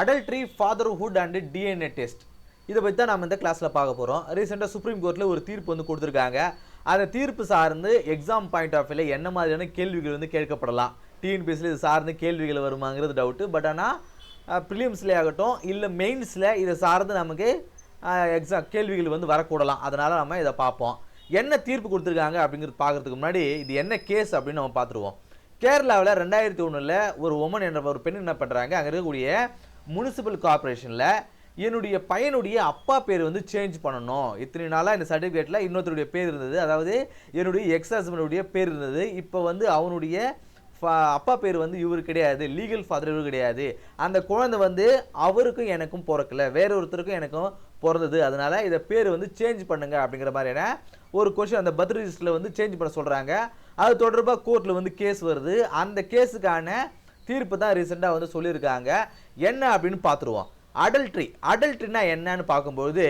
Adultery fatherhood and DNA test இதை பற்றி தான் நம்ம இந்த கிளாஸில் பார்க்க போகிறோம் ரீசெண்டாக சுப்ரீம் கோர்ட்டில் ஒரு தீர்ப்பு வந்து கொடுத்துருக்காங்க. அந்த தீர்ப்பு சார்ந்து எக்ஸாம் பாயிண்ட் ஆஃப் வியூவில் என்ன மாதிரியான கேள்விகள் வந்து கேட்கப்படலாம்? டிஎன்பிஎஸ்சில் இது சார்ந்து கேள்விகள் வருமாங்கிறது டவுட்டு பட் ஆனால் ப்ரிலியம்ஸ்லேயே ஆகட்டும் இல்லை மெயின்ஸில் இதை சார்ந்து நமக்கு எக்ஸாம் கேள்விகள் வந்து வரக்கூடலாம். அதனால் நம்ம இதை பார்ப்போம். என்ன தீர்ப்பு கொடுத்துருக்காங்க அப்படிங்கிறது பார்க்கறதுக்கு முன்னாடி இது என்ன கேஸ் அப்படின்னு நம்ம பார்த்துருவோம். கேரளாவில் ரெண்டாயிரத்தி ஒன்றில் ஒரு உமன் என்ற ஒரு பெண் என்ன பண்ணுறாங்க அங்கே இருக்கக்கூடிய முனிசிபல் கார்ப்பரேஷனில் என்னுடைய பையனுடைய அப்பா பேர் வந்து சேஞ்ச் பண்ணணும். இத்தனை நாளாக இந்த சர்டிஃபிகேட்டில் இன்னொருத்தருடைய பேர் இருந்தது. அதாவது என்னுடைய எக்ஸ் ஹஸ்பண்டுடைய பேர் இருந்தது. இப்போ வந்து அவனுடைய அப்பா பேர் வந்து இவர் கிடையாது. லீகல் ஃபாதர் இவர் கிடையாது. அந்த குழந்தை வந்து அவருக்கும் எனக்கும் பிறக்கல. வேற ஒருத்தருக்கும் எனக்கும் பிறந்தது. அதனால இதை பேர் வந்து சேஞ்ச் பண்ணுங்க அப்படிங்கிற மாதிரியான ஒரு கொஷின் அந்த பர்த் ரிஜிஸ்டரில் வந்து சேஞ்ச் பண்ண சொல்கிறாங்க அது தொடர்பாக கோர்ட்டில் வந்து கேஸ் வருது. அந்த கேஸுக்கான தீர்ப்பு தான் ரீசெண்டாக வந்து சொல்லியிருக்காங்க. என்ன அப்படின்னு பார்த்துருவோம். அடல்ட்ரி அடல்ட்ரினா என்னன்னு பார்க்கும்போது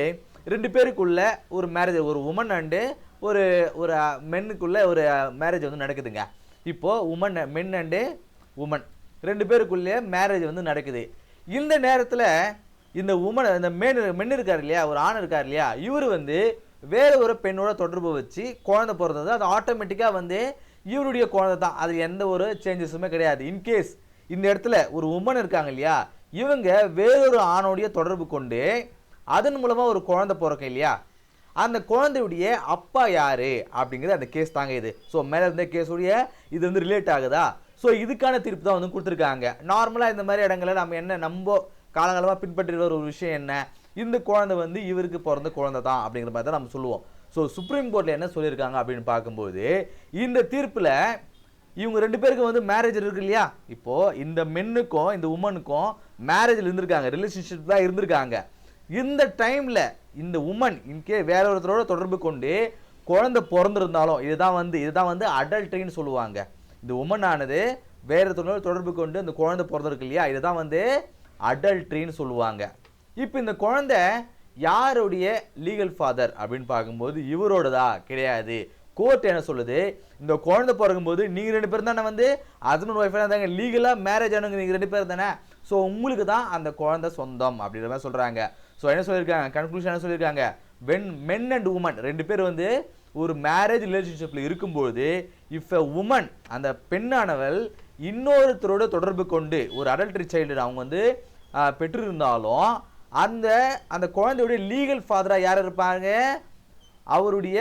ரெண்டு பேருக்குள்ள ஒரு மேரேஜ் ஒரு உமன் அண்டு ஒரு ஒரு மென்னுக்குள்ளே ஒரு மேரேஜ் வந்து நடக்குதுங்க. இப்போது உமன் மென் அண்டு உமன் ரெண்டு பேருக்குள்ளே மேரேஜ் வந்து நடக்குது. இந்த நேரத்தில் இந்த உமன் இந்த மென் மென் இருக்கார் இல்லையா? ஒரு ஆண் இருக்கார் இல்லையா? இவர் வந்து வேறு ஒரு பெண்ணோட தொடர்பு வச்சு குழந்தை பிறந்தது. அது ஆட்டோமேட்டிக்காக வந்து இவருடைய குழந்தை தான் அது எந்த ஒரு சேஞ்சஸுமே கிடையாது. இன்கேஸ் இந்த இடத்துல ஒரு உமன் இருக்காங்க இல்லையா? இவங்க வேறொரு ஆணோடைய தொடர்பு கொண்டு அதன் மூலமாக ஒரு குழந்தை பிறக்கும் இல்லையா? அந்த குழந்தையுடைய அப்பா யார்? அப்படிங்கிறது அந்த கேஸ் தாங்க இது ஸோ மேலே இருந்த கேஸுடைய இது வந்து ரிலேட் ஆகுதா? ஸோ இதுக்கான தீர்ப்பு தான் வந்து கொடுத்துருக்காங்க. நார்மலாக இந்த மாதிரி இடங்களில் நம்ம என்ன நம்ம காலங்காலமாக பின்பற்றி வர ஒரு விஷயம் என்ன? இந்த குழந்தை வந்து இவருக்கு பிறந்த குழந்தை தான் அப்படிங்கிற மாதிரி தான் நம்ம சொல்லுவோம். ஸோ சுப்ரீம் கோர்ட்டில் என்ன சொல்லியிருக்காங்க அப்படின்னு பார்க்கும்போது இந்த தீர்ப்பில் இவங்க ரெண்டு பேருக்கும் வந்து மேரேஜ் இருக்கு இல்லையா? இப்போ இந்த மென்னுக்கும் இந்த உமனுக்கும் மேரேஜில் இருந்திருக்காங்க. ரிலேஷன்ஷிப் தான் இருந்திருக்காங்க. இந்த டைமில் இந்த உமன் இன்கே வேற ஒருத்தரோட தொடர்பு கொண்டு குழந்தை பிறந்திருந்தாலும் இதுதான் வந்து இதுதான் வந்து அடல்ட்ரின்னு சொல்லுவாங்க. இந்த உமன் ஆனது வேற ஒருத்தரோட தொடர்பு கொண்டு இந்த குழந்தை பிறந்திருக்கு இல்லையா? இதுதான் வந்து அடல்ட்ரின்னு சொல்லுவாங்க. இப்போ இந்த குழந்தை யாருடைய லீகல் ஃபாதர் அப்படின்னு பார்க்கும்போது இவரோடதா கிடையாது. கோர்ட் என்ன சொல்லுது? இந்த குழந்தை பிறக்கும்போது நீங்கள் ரெண்டு பேரும் தானே வந்து ஹஸ்பண்ட் ஒய்ஃபாக இருந்தாங்க. லீகலாக மேரேஜ் ஆனவங்க நீங்கள் ரெண்டு பேர் தானே? ஸோ உங்களுக்கு தான் அந்த குழந்தை சொந்தம் அப்படின்ற மாதிரி சொல்கிறாங்க ஸோ என்ன சொல்லியிருக்காங்க? கன்க்ளூஷன் என்ன சொல்லியிருக்காங்க? வென் மென் அண்ட் உமன் ரெண்டு பேர் வந்து ஒரு மேரேஜ் ரிலேஷன்ஷிப்பில் இருக்கும்போது இஃப் எ உமன் அந்த பெண்ணானவள் இன்னொருத்தரோட தொடர்பு கொண்டு ஒரு அடல்ட்ரி சைல்டு அவங்க வந்து பெற்றிருந்தாலும் அந்த அந்த குழந்தையுடைய லீகல் ஃபாதராக யார் இருப்பாங்க? அவருடைய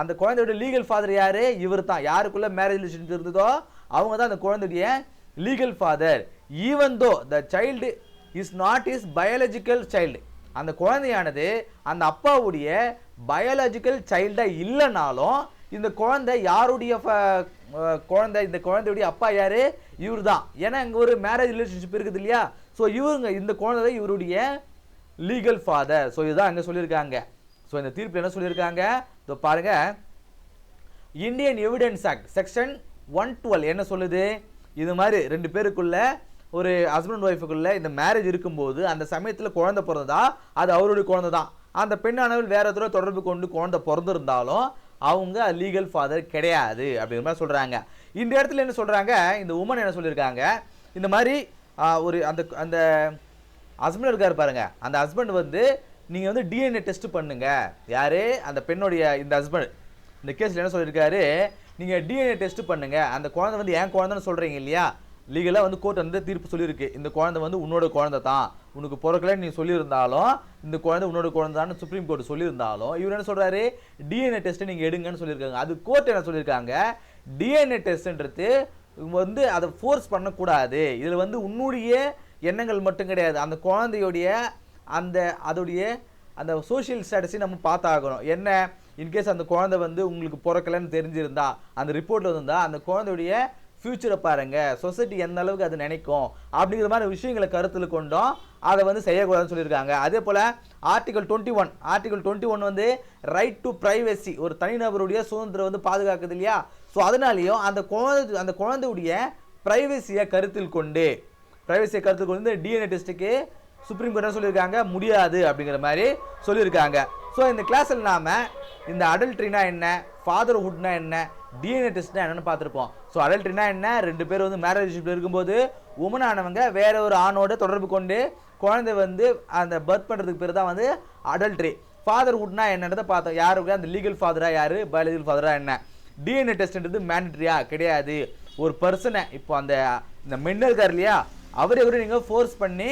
அந்த குழந்தையோட லீகல் ஃபாதர் யார்? இவர் தான் யாருக்குள்ளே மேரேஜ் ரிலேஷன் இருந்ததோ அவங்க தான் அந்த குழந்தையுடைய legal father even though the child is not is biological child அந்த குழந்தையானது அந்த அப்பாவுடைய பயாலஜிக்கல் சைல்டாக இல்லைனாலும் இந்த குழந்தை யாருடைய ஃப- குழந்தை? இந்த குழந்தையுடைய அப்பா யார்? இவர் தான் ஏன்னா இங்கே ஒரு மேரேஜ் ரிலேஷன்ஷிப் இருக்குது இல்லையா? ஸோ இவருங்க இந்த குழந்தை தான் இவருடைய லீகல் ஃபாதர் ஸோ இதுதான் அங்கே சொல்லியிருக்காங்க. ஸோ இந்த தீர்ப்பில் என்ன சொல்லியிருக்காங்க? இதோ பாருங்க. Indian evidence act section one twelve என்ன சொல்லுது? இது மாதிரி ரெண்டு பேருக்குள்ள ஒரு ஹஸ்பண்ட் ஒய்ஃபுக்குள்ள இந்த மேரேஜ் இருக்கும்போது அந்த சமயத்தில் குழந்தை பிறந்ததா? அது அவருடைய குழந்தை தான். அந்த பெண்ணானவள் வேற தூரம் தொடர்பு கொண்டு குழந்தை பிறந்திருந்தாலும் அவங்க லீகல் ஃபாதர் கிடையாது அப்படிங்கிற மாதிரி சொல்கிறாங்க இந்த இடத்துல என்ன சொல்கிறாங்க இந்த உமன் என்ன சொல்லியிருக்காங்க? இந்த மாதிரி ஒரு அந்த அந்த ஹஸ்பண்ட் இருக்கார் பாருங்க. அந்த ஹஸ்பண்ட் வந்து நீங்கள் வந்து டிஎன்ஏ டெஸ்ட் பண்ணுங்க. யார்? அந்த பெண்ணுடைய இந்த ஹஸ்பண்ட் இந்த கேஸில் என்ன சொல்லியிருக்காரு? நீங்கள் டிஎன்ஏ டெஸ்ட் பண்ணுங்க. அந்த குழந்தை வந்து என் குழந்தைன்னு சொல்கிறீங்க இல்லையா? லீகலாக வந்து கோர்ட் வந்து தீர்ப்பு சொல்லியிருக்கு. இந்த குழந்தை வந்து உன்னோட குழந்தை தான். உனக்கு பிறக்கலன்னு நீ சொல்லியிருந்தாலும் இந்த குழந்தை உன்னோட குழந்தைன்னு சுப்ரீம் கோர்ட் சொல்லியிருந்தாலும் இவர் என்ன சொல்கிறாரு டிஎன்ஏ டெஸ்ட்டை நீங்கள் எடுங்கன்னு சொல்லியிருக்காங்க. அது கோர்ட் என்ன சொல்லியிருக்காங்க? டிஎன்ஏ டெஸ்ட்ன்றது வந்து அதை ஃபோர்ஸ் பண்ணக்கூடாது. இதில் வந்து உன்னுடைய எண்ணங்கள் மட்டும் கிடையாது. அந்த குழந்தையுடைய அந்த அதோடைய அந்த சோஷியல் ஸ்டேட்டஸையும் நம்ம பார்த்தாகணும். என்ன? இன்கேஸ் அந்த குழந்தை வந்து உங்களுக்கு பிறக்கலன்னு தெரிஞ்சிருந்தா அந்த ரிப்போர்ட்டில் இருந்தால் அந்த குழந்தையுடைய ஃப்யூச்சரை பாருங்கள் சொசைட்டி எந்த அளவுக்கு அது நினைக்கும்? அப்படிங்கிற மாதிரி விஷயங்களை கருத்தில் கொண்டும் அதை வந்து செய்யக்கூடாதுன்னு சொல்லியிருக்காங்க. அதே போல் article twenty one article twenty one வந்து ரைட் டு ப்ரைவசி ஒரு தனிநபருடைய சுதந்திரம் வந்து பாதுகாக்குது இல்லையா? ஸோ அதனாலேயும் அந்த குழந்தை அந்த குழந்தையுடைய ப்ரைவசியை கருத்தில் கொண்டு ப்ரைவசியை கருத்தில் கொண்டு டிஎன்ஏ டெஸ்ட்டுக்கு சுப்ரீம் கோர்ட் என்ன சொல்லியிருக்காங்க? முடியாது அப்படிங்கிற மாதிரி சொல்லியிருக்காங்க. ஸோ இந்த கிளாஸில் நாம இந்த அடல்ட்ரினா என்ன? ஃபாதர்ஹுட்னா என்ன? டிஎன்ஏ டெஸ்ட்னா என்னன்னு பார்த்துருப்போம். ஸோ அடல்ட்ரினா என்ன? ரெண்டு பேர் வந்து மேரேஜ் இருக்கும்போது உமன் ஆனவங்க வேற ஒரு ஆணோட தொடர்பு கொண்டு குழந்தை வந்து அந்த பர்த் பண்ணுறதுக்கு பேர் தான் வந்து அடல்ட்ரி ஃபாதர்ஹுட்னா என்னன்றதை பார்த்தோம். யாருக்கு அந்த லீகல் ஃபாதராக யார்? பயாலஜிக்கல் ஃபாதராக என்ன? டிஎன்ஏ டெஸ்ட்ன்றது மேண்டட்ரியா கிடையாது. ஒரு பர்சனை இப்போ அந்த இந்த மென் இருக்கார் இல்லையா? அவரை கூட நீங்கள் ஃபோர்ஸ் பண்ணி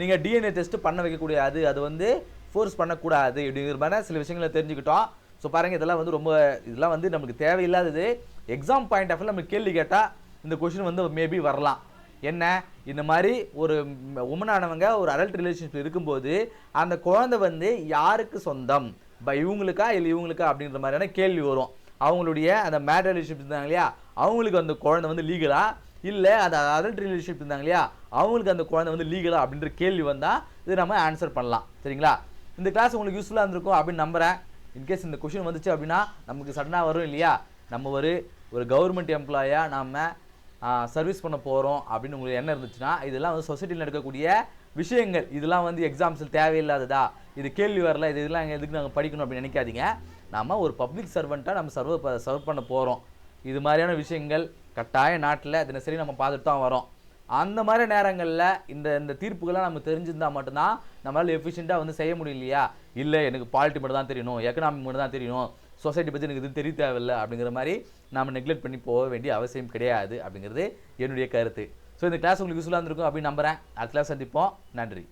நீங்கள் டிஎன்ஏ டெஸ்ட் பண்ண வைக்கக்கூடாது அது வந்து ஃபோர்ஸ் பண்ணக்கூடாது இப்படிங்கிற மாதிரி சில விஷயங்களை தெரிஞ்சுக்கிட்டோம். ஸோ பாருங்க இதெல்லாம் வந்து ரொம்ப இதெல்லாம் வந்து நமக்கு தேவையில்லாதது. எக்ஸாம் பாயிண்ட் ஆஃப் நம்ம கேள்வி கேட்டால் இந்த கொஷின் வந்து மேபி வரலாம். என்ன? இந்த மாதிரி ஒரு உமனானவங்க ஒரு அடல்ட் ரிலேஷன்ஷிப் இருக்கும்போது அந்த குழந்தை வந்து யாருக்கு சொந்தம்? ப இவங்களுக்கா இல்லை இவங்களுக்கா அப்படின்ற மாதிரியான கேள்வி வரும். அவங்களுடைய அந்த மேட் ரிலேஷன்ஷிப் இருந்தாங்க இல்லையா? அவங்களுக்கு அந்த குழந்தை வந்து லீகலாக இல்லை அது அடல்ட் ரிலேஷன்ஷிப் இருந்தாங்க இல்லையா? அவங்களுக்கு அந்த குழந்தை வந்து லீகலா அப்படின்ற கேள்வி வந்தால் இது நம்ம ஆன்சர் பண்ணலாம். சரிங்களா? இந்த கிளாஸ் உங்களுக்கு யூஸ்ஃபுல்லாக இருந்திருக்கும் அப்படின்னு நம்புறேன். இன்கேஸ் இந்த கொஷின் வந்துச்சு அப்படின்னா நமக்கு சடனாக வரும் இல்லையா? நம்ம ஒரு ஒரு கவர்மெண்ட் எம்ப்ளாயாக நம்ம சர்வீஸ் பண்ண போகிறோம் அப்படின்னு உங்களுக்கு என்ன இருந்துச்சுன்னா இதெல்லாம் வந்து சொசைட்டியில் நடக்கக்கூடிய விஷயங்கள். இதெல்லாம் வந்து எக்ஸாம்ஸில் தேவையில்லாததா? இது கேள்வி வரல இது இதெல்லாம் எதுக்கு நாங்கள் படிக்கணும் அப்படின்னு நினைக்காதீங்க. நம்ம ஒரு பப்ளிக் சர்வெண்ட்டாக நம்ம சர்வ் சர்வ் பண்ண போகிறோம் இது மாதிரியான விஷயங்கள் கட்டாய நாட்டில் தினசரி நம்ம பார்த்துட்டு தான் வரோம். அந்த மாதிரி நேரங்களில் இந்த இந்த தீர்ப்புகள்லாம் நம்ம தெரிஞ்சிருந்தால் மட்டும்தான் நம்மளால் எஃபிஷியண்ட்டாக வந்து செய்ய முடியலையா இல்லை எனக்கு பாலிட்டி மட்டும் தான் தெரியணும் எக்கனாமிக் மட்டும் தான் தெரியணும் சொசைட்டி பற்றி எனக்கு இது தெரிய தேவையில்லை அப்படிங்கிற மாதிரி நம்ம நெக்லெக்ட் பண்ணி போக வேண்டிய அவசியம் கிடையாது அப்படிங்கிறது என்னுடைய கருத்து. ஸோ இந்த கிளாஸ் உங்களுக்கு யூஸ்ஃபுல்லாக இருந்திருக்கும் அப்படின்னு நம்புறேன். அடுத்த கிளாஸ் சந்திப்போம். நன்றி.